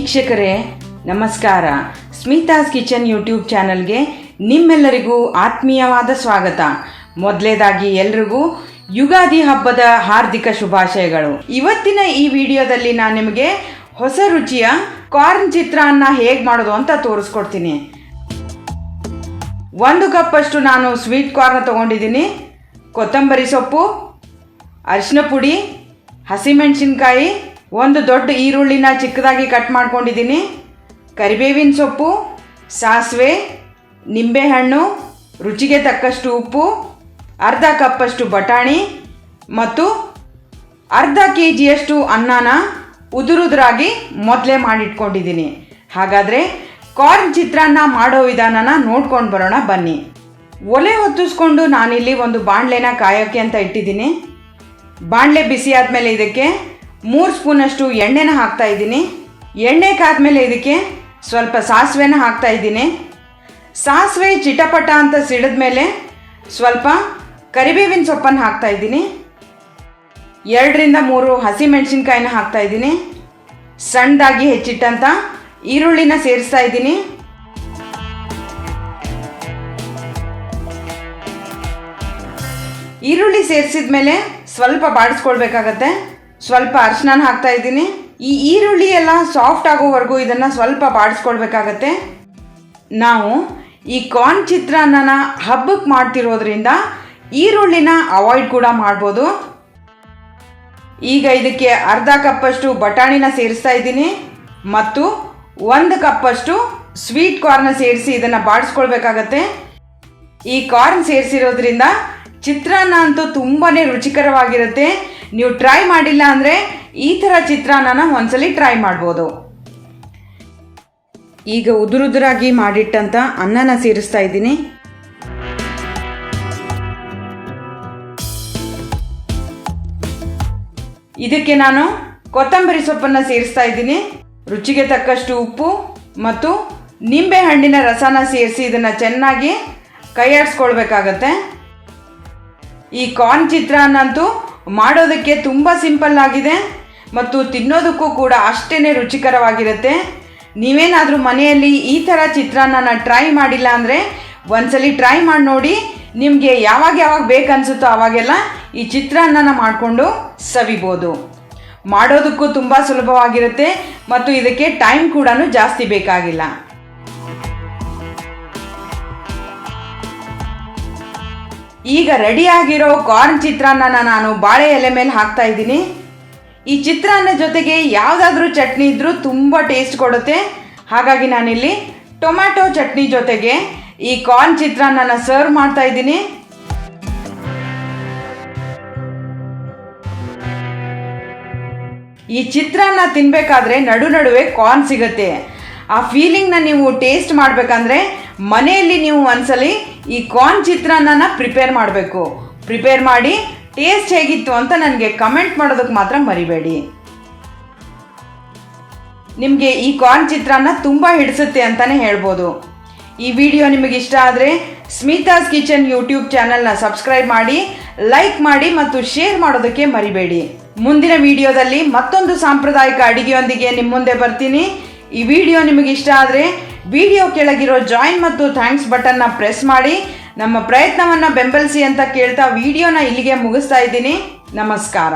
ವೀಕ್ಷಕರೇ, ನಮಸ್ಕಾರ. Smitha's kitchen YouTube ಚಾನಲ್ಗೆ ನಿಮ್ಮೆಲ್ಲರಿಗೂ ಆತ್ಮೀಯವಾದ ಸ್ವಾಗತ. ಮೊದಲೇದಾಗಿ ಎಲ್ರಿಗೂ ಯುಗಾದಿ ಹಬ್ಬದ ಹಾರ್ದಿಕ ಶುಭಾಶಯಗಳು. ಇವತ್ತಿನ ಈ ವಿಡಿಯೋದಲ್ಲಿ ನಾನು ನಿಮಗೆ ಹೊಸ ರುಚಿಯ ಕಾರ್ನ್ ಚಿತ್ರಾನ್ನ ಹೇಗೆ ಮಾಡೋದು ಅಂತ ತೋರಿಸ್ಕೊಡ್ತೀನಿ. ಒಂದು ಕಪ್ಪಷ್ಟು ನಾನು ಸ್ವೀಟ್ ಕಾರ್ನ್ ತಗೊಂಡಿದ್ದೀನಿ. ಕೊತ್ತಂಬರಿ ಸೊಪ್ಪು, ಅರಿಶಿನ ಪುಡಿ, ಹಸಿಮೆಣಸಿನ್ಕಾಯಿ ಒಂದು ದೊಡ್ಡ ಈರುಳ್ಳಿನ ಚಿಕ್ಕದಾಗಿ ಕಟ್ ಮಾಡ್ಕೊಂಡಿದ್ದೀನಿ. ಕರಿಬೇವಿನ ಸೊಪ್ಪು, ಸಾಸಿವೆ, ನಿಂಬೆಹಣ್ಣು, ರುಚಿಗೆ ತಕ್ಕಷ್ಟು ಉಪ್ಪು, ಅರ್ಧ ಕಪ್ಪಷ್ಟು ಬಟಾಣಿ ಮತ್ತು ಅರ್ಧ ಕೆ ಜಿಯಷ್ಟು ಅನ್ನನ ಉದುರುದುರಾಗಿ ಮೊದಲೇ ಮಾಡಿಟ್ಕೊಂಡಿದ್ದೀನಿ. ಹಾಗಾದರೆ ಕಾರ್ನ್ ಚಿತ್ರಾನ್ನ ಮಾಡೋ ವಿಧಾನನ ನೋಡ್ಕೊಂಡು ಬರೋಣ ಬನ್ನಿ. ಒಲೆ ಹೊತ್ತಿಸ್ಕೊಂಡು ನಾನಿಲ್ಲಿ ಒಂದು ಬಾಣಲೆನ ಕಾಯೋಕ್ಕೆ ಅಂತ ಇಟ್ಟಿದ್ದೀನಿ. ಬಾಣಲೆ ಬಿಸಿ ಆದಮೇಲೆ ಇದಕ್ಕೆ ಮೂರು ಸ್ಪೂನಷ್ಟು ಎಣ್ಣೆನ ಹಾಕ್ತಾ ಇದ್ದೀನಿ. ಎಣ್ಣೆ ಕಾದ್ಮೇಲೆ ಇದಕ್ಕೆ ಸ್ವಲ್ಪ ಸಾಸಿವೆನ ಹಾಕ್ತಾ ಇದ್ದೀನಿ. ಸಾಸಿವೆ ಚಿಟಪಟ ಅಂತ ಸಿಡಿದ್ಮೇಲೆ ಸ್ವಲ್ಪ ಕರಿಬೇವಿನ ಸೊಪ್ಪನ್ನು ಹಾಕ್ತಾ ಇದ್ದೀನಿ. ಎರಡರಿಂದ ಮೂರು ಹಸಿಮೆಣಸಿನ್ಕಾಯಿನ ಹಾಕ್ತಾ ಇದ್ದೀನಿ. ಸಣ್ಣದಾಗಿ ಹೆಚ್ಚಿಟ್ಟಂತ ಈರುಳ್ಳಿನ ಸೇರಿಸ್ತಾ ಇದ್ದೀನಿ. ಈರುಳ್ಳಿ ಸೇರಿಸಿದ ಮೇಲೆ ಸ್ವಲ್ಪ ಬಾಡಿಸ್ಕೊಳ್ಬೇಕಾಗತ್ತೆ. ಸ್ವಲ್ಪ ಅರಿಶಿನ ಹಾಕ್ತಾ ಇದ್ದೀನಿ. ಈ ಈರುಳ್ಳಿ ಎಲ್ಲ ಸಾಫ್ಟ್ ಆಗೋವರೆಗೂ ಇದನ್ನು ಸ್ವಲ್ಪ ಬಾಡಿಸ್ಕೊಳ್ಬೇಕಾಗತ್ತೆ. ನಾವು ಈ ಕಾರ್ನ್ ಚಿತ್ರಾನ್ನನ ಹಬ್ಬಕ್ಕೆ ಮಾಡ್ತಿರೋದ್ರಿಂದ ಈರುಳ್ಳಿನ ಅವಾಯ್ಡ್ ಕೂಡ ಮಾಡ್ಬೋದು. ಈಗ ಇದಕ್ಕೆ ಅರ್ಧ ಕಪ್ಪಷ್ಟು ಬಟಾಣಿನ ಸೇರಿಸ್ತಾ ಇದ್ದೀನಿ. ಮತ್ತು ಒಂದು ಕಪ್ಪಷ್ಟು ಸ್ವೀಟ್ ಕಾರ್ನ ಸೇರಿಸಿ ಇದನ್ನು ಬಾಡಿಸ್ಕೊಳ್ಬೇಕಾಗತ್ತೆ. ಈ ಕಾರ್ನ್ ಸೇರಿಸಿರೋದ್ರಿಂದ ಚಿತ್ರಾನ್ನ ಅಂತೂ ತುಂಬಾ ರುಚಿಕರವಾಗಿರುತ್ತೆ. ನೀವು ಟ್ರೈ ಮಾಡಿಲ್ಲ ಅಂದರೆ ಈ ಥರ ಚಿತ್ರಾನ್ನನ ಒಂದ್ಸಲಿ ಟ್ರೈ ಮಾಡ್ಬೋದು. ಈಗ ಉದುರುದುರಾಗಿ ಮಾಡಿಟ್ಟಂಥ ಅನ್ನನ ಸೇರಿಸ್ತಾ ಇದ್ದೀನಿ. ಇದಕ್ಕೆ ನಾನು ಕೊತ್ತಂಬರಿ ಸೊಪ್ಪನ್ನು ಸೇರಿಸ್ತಾ ಇದ್ದೀನಿ. ರುಚಿಗೆ ತಕ್ಕಷ್ಟು ಉಪ್ಪು ಮತ್ತು ನಿಂಬೆ ಹಣ್ಣಿನ ರಸನ ಸೇರಿಸಿ ಇದನ್ನು ಚೆನ್ನಾಗಿ ಕೈಯಾಡಿಸ್ಕೊಳ್ಬೇಕಾಗತ್ತೆ ಈ ಕಾರ್ನ್ ಚಿತ್ರಾನ್ನ ಅಂತೂ ಮಾಡೋದಕ್ಕೆ ತುಂಬ ಸಿಂಪಲ್ ಆಗಿದೆ ಮತ್ತು ತಿನ್ನೋದಕ್ಕೂ ಕೂಡ ಅಷ್ಟೇ ರುಚಿಕರವಾಗಿರುತ್ತೆ. ನೀವೇನಾದರೂ ಮನೆಯಲ್ಲಿ ಈ ಥರ ಚಿತ್ರಾನ್ನನ ಟ್ರೈ ಮಾಡಿಲ್ಲ ಅಂದರೆ ಒಂದ್ಸಲಿ ಟ್ರೈ ಮಾಡಿ ನೋಡಿ, ನಿಮಗೆ ಯಾವಾಗ ಯಾವಾಗ ಬೇಕನ್ಸುತ್ತೋ ಆವಾಗೆಲ್ಲ ಈ ಚಿತ್ರಾನ್ನನ ಮಾಡಿಕೊಂಡು ಸವಿಬೋದು. ಮಾಡೋದಕ್ಕೂ ತುಂಬ ಸುಲಭವಾಗಿರುತ್ತೆ ಮತ್ತು ಇದಕ್ಕೆ ಟೈಮ್ ಕೂಡ ಜಾಸ್ತಿ ಬೇಕಾಗಿಲ್ಲ. ಈಗ ರೆಡಿಯಾಗಿರೋ ಕಾರ್ನ್ ಚಿತ್ರಾನ್ನ ನಾನು ಬಾಳೆ ಎಲೆ ಮೇಲೆ ಹಾಕ್ತಾ ಇದ್ದೀನಿ. ಈ ಚಿತ್ರಾನ್ನ ಜೊತೆಗೆ ಯಾವುದಾದ್ರೂ ಚಟ್ನಿ ಇದ್ದರೂ ತುಂಬ ಟೇಸ್ಟ್ ಕೊಡುತ್ತೆ. ಹಾಗಾಗಿ ನಾನಿಲ್ಲಿ ಟೊಮ್ಯಾಟೊ ಚಟ್ನಿ ಜೊತೆಗೆ ಈ ಕಾರ್ನ್ ಚಿತ್ರಾನ್ನ ಸರ್ವ್ ಮಾಡ್ತಾ ಇದ್ದೀನಿ. ಈ ಚಿತ್ರಾನ್ನ ತಿನ್ನಬೇಕಾದ್ರೆ ನಡು ನಡುವೆ ಕಾರ್ನ್ ಸಿಗುತ್ತೆ. ಆ ಫೀಲಿಂಗ್ನ ನೀವು ಟೇಸ್ಟ್ ಮಾಡಬೇಕಂದ್ರೆ ಮನೆಯಲ್ಲಿ ನೀವು ಒಂದ್ಸಲಿ ಈ ಕಾರ್ನ್ ಚಿತ್ರಾನ್ನನ ಪ್ರಿಪೇರ್ ಮಾಡಬೇಕು. ಪ್ರಿಪೇರ್ ಮಾಡಿ ಟೇಸ್ಟ್ ಹೇಗಿತ್ತು ಅಂತ ನನಗೆ ಕಮೆಂಟ್ ಮಾಡೋದಕ್ಕೆ ಮಾತ್ರ ಮರಿಬೇಡಿ. ನಿಮಗೆ ಈ ಕಾರ್ನ್ ಚಿತ್ರಾನ್ನ ತುಂಬ ಹಿಡಿಸುತ್ತೆ ಅಂತಲೇ ಹೇಳ್ಬೋದು. ಈ ವಿಡಿಯೋ ನಿಮಗೆ ಇಷ್ಟ ಆದರೆ ಸ್ಮಿತಾಸ್ ಕಿಚನ್ ಯೂಟ್ಯೂಬ್ ಚಾನಲ್ನ ಸಬ್ಸ್ಕ್ರೈಬ್ ಮಾಡಿ ಲೈಕ್ ಮಾಡಿ ಮತ್ತು ಶೇರ್ ಮಾಡೋದಕ್ಕೆ ಮರಿಬೇಡಿ. ಮುಂದಿನ ವಿಡಿಯೋದಲ್ಲಿ ಮತ್ತೊಂದು ಸಾಂಪ್ರದಾಯಿಕ ಅಡಿಗೆಯೊಂದಿಗೆ ನಿಮ್ಮ ಮುಂದೆ ಬರ್ತೀನಿ. ಈ ವಿಡಿಯೋ ನಿಮಗೆ ಇಷ್ಟ ಆದರೆ ವಿಡಿಯೋ ಕೆಳಗಿರೋ ಜಾಯಿನ್ ಮತ್ತು ಥ್ಯಾಂಕ್ಸ್ ಬಟನ್ನ ಪ್ರೆಸ್ ಮಾಡಿ. ನಮ್ಮ ಪ್ರಯತ್ನವನ್ನು ಬೆಂಬಲಿಸಿ ಅಂತ ಕೇಳ್ತಾ ವಿಡಿಯೋನ ಇಲ್ಲಿಗೆ ಮುಗಿಸ್ತಾ ಇದ್ದೀನಿ. ನಮಸ್ಕಾರ.